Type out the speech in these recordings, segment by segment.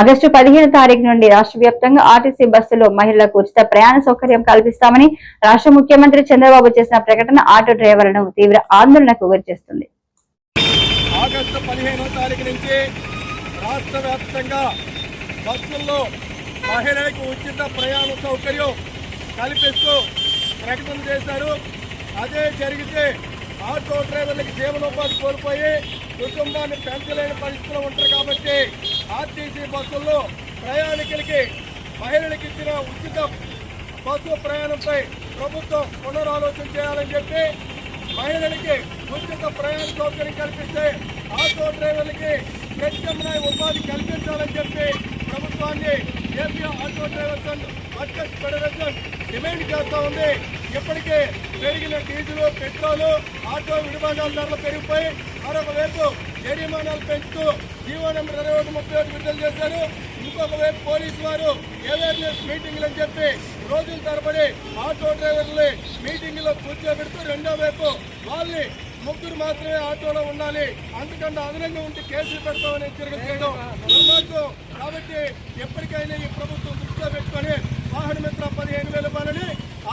August పదిహేను తారీఖు నుండి రాష్ట్ర వ్యాప్తంగా ఆర్టీసీ బస్సులో మహిళలకు ఉచిత ప్రయాణ సౌకర్యం కల్పిస్తామని రాష్ట్ర ముఖ్యమంత్రి చంద్రబాబు చేసిన ప్రకటన ఆటో డ్రైవర్లను తీవ్ర ఆందోళనకు గురిచేస్తుంది. ఆగస్టు పదిహేనో తారీఖు నుంచి రాష్ట్ర వ్యాప్తంగా బస్సుల్లో మహిళలకు ఉచిత ప్రయాణ సౌకర్యం కల్పిస్తూ ప్రకటన చేశారు. అదే జరిగితే ఆటో డ్రైవర్లకు జీవనోపాధి కోల్పోయి కుటుంబాన్ని పెంచలేని పరిస్థితులు ఉంటారు కాబట్టి బస్సుల్లో ప్రయాణికులకి మహిళలకు ఇచ్చిన ఉచిత బస్సు ప్రయాణంపై ప్రభుత్వం పునరాలోచన చేయాలని చెప్పి మహిళలకి ఉచిత ప్రయాణ సౌకర్యం కల్పిస్తే ఆటో డ్రైవర్లకి ప్రత్యామ్నాయ ఉపాధి కల్పించాలని చెప్పి ప్రభుత్వాన్ని AP auto drivers and workers federation demand చేస్తూ ఉంది. ఇప్పటికే పెరిగిన డీజిల్ పెట్రోల్ ఆటో విడిభాగాల ధరలు పెరిగిపోయి మరొక వైపు జరిమానాలు పెంచుతూ జీవో నెంబర్ ఇరవై ఒకటి ముప్పై ఒకటి విడుదల చేశారు. ఇంకొక వైపు పోలీసు వారు అవేర్నెస్ మీటింగ్లు అని చెప్పి రోజుల తరబడి ఆటో డ్రైవర్లు మీటింగ్లో కూర్చోబెడుతూ రెండో వైపు వాళ్ళని ముగ్గురు మాత్రమే ఆటోలో ఉండాలి. అందుకన్నా అదనంగా ఉంటే కేసులు పెడతామని హెచ్చరిక చేయడం కాబట్టి ఎప్పటికైనా ఈ ప్రభుత్వం దృష్టిలో పెట్టుకొని వాహన మిత్ర పదిహేను వేల రూపాయలని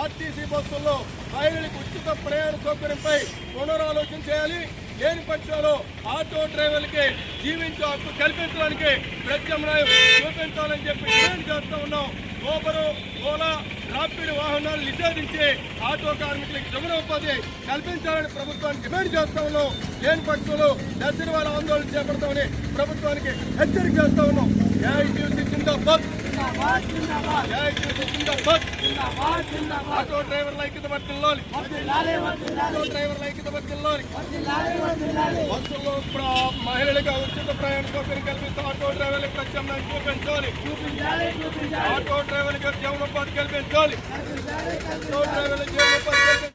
ఆర్టీసీ బస్సుల్లో రైళ్ళకు ఉచిత ప్రయాణ సౌకర్యంపై పునరాలోచన చేయాలి లేని పక్షంలో ఆటో డ్రైవర్లకి జీవించే హక్కు కల్పించడానికి ప్రత్యామ్నాయం చూపించాలని చెప్పి డిమాండ్ చేస్తూ ఉన్నాం ఓబరు ఓలా రాపిడ్ వాహనాలు నిషేధించి ఆటో కార్మికులకు ఉపాధి కల్పించాలని ప్రభుత్వానికి డిమాండ్ చేస్తా ఉన్నాం లేని పక్షంలో దర్శన ఆందోళన చేపడతామని ప్రభుత్వానికి హెచ్చరిక చేస్తా ఉన్నాం జిందాబాద్ ఆటో డ్రైవర్ల ఐక్యత వర్తిల్లోని ఆటో డ్రైవర్ల ఐక్యత బస్సుల్లో ఇప్పుడు మహిళలకు ఉచిత ప్రయాణ సౌకర్యం కల్పిస్తూ ఆటో డ్రైవర్లకు ప్రత్యామ్నాయం చూపించాలి. ఆటో డ్రైవర్లకు జీవనోపాధి కల్పించాలి ఆటో డ్రైవర్లకు జీవనోపాధి